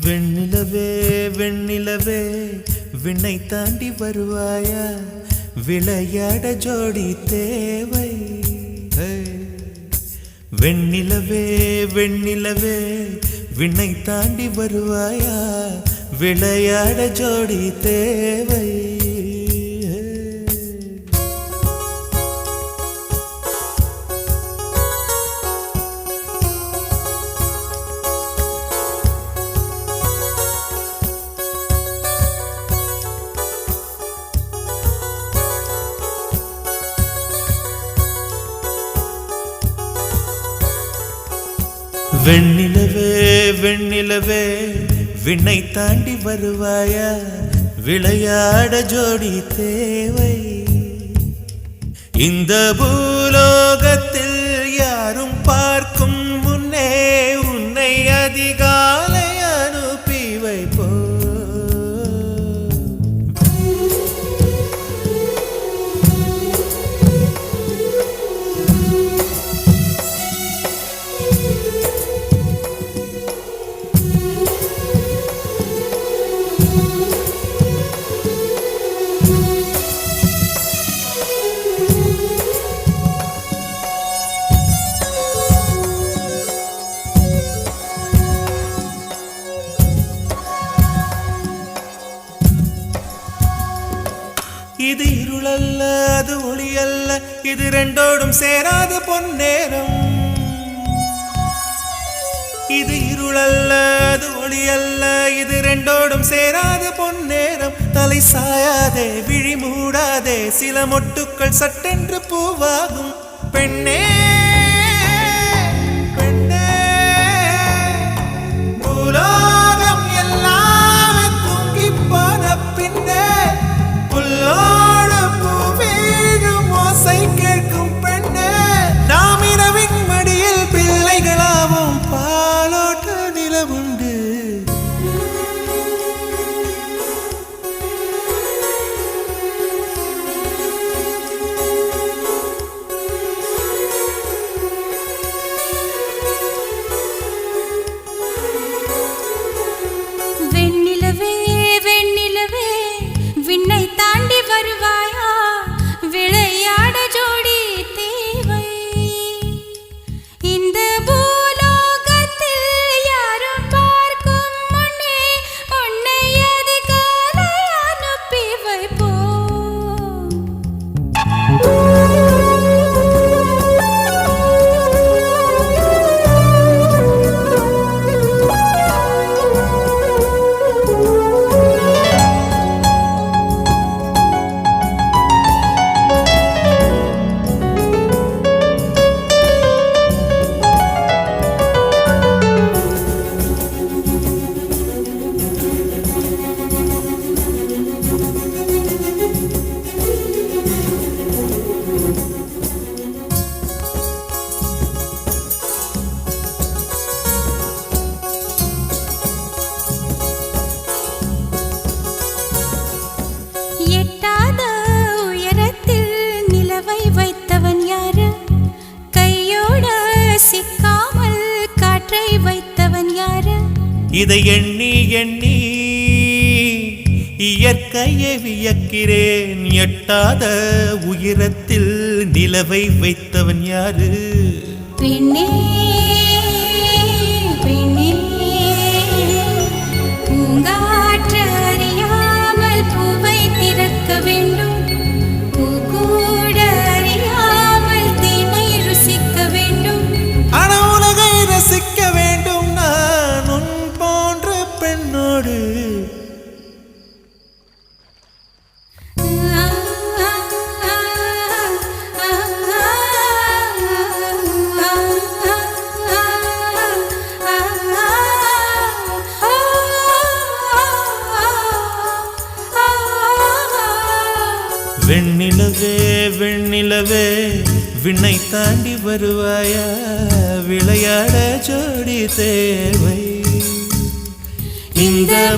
வெண்ணிலவே வெண்ணிலவே விண்ணை தாண்டி வருவாயா? விளையாட ஜோடி தேவை. வெண்ணிலவே வெண்ணிலவே விண்ணை தாண்டி வருவாயா? விளையாட ஜோடி தேவை. வெண்ணிலவே வெண்ணிலவே விண்ணை தாண்டி வருவாயா விளையாட ஜோடி தேவை. இந்த பூலோகத்தில் யாரும் பார் இது இருளல்ல அது ஒளியல்ல இது ரெண்டோடும் சேராத பொன்னேரம். இது இருளல்ல அது ஒளியல்ல இது ரெண்டோடும் சேராத பொன்னேரம். தலை சாயாதே விழி மூடாதே சில மொட்டுக்கள் சட்டென்று பூவாகும். பெண்ணே இதை எண்ணி எண்ணி இயற்கையை வியக்கிறேன். எட்டாத உயரத்தில் நிலவை வைத்தவன் யாரு? பெண்ணே வெண்ணிலவே வெண்ணிலவே விண்ணை தாண்டி வருவாயா? விளையாட ஜோடி தேவை. இந்த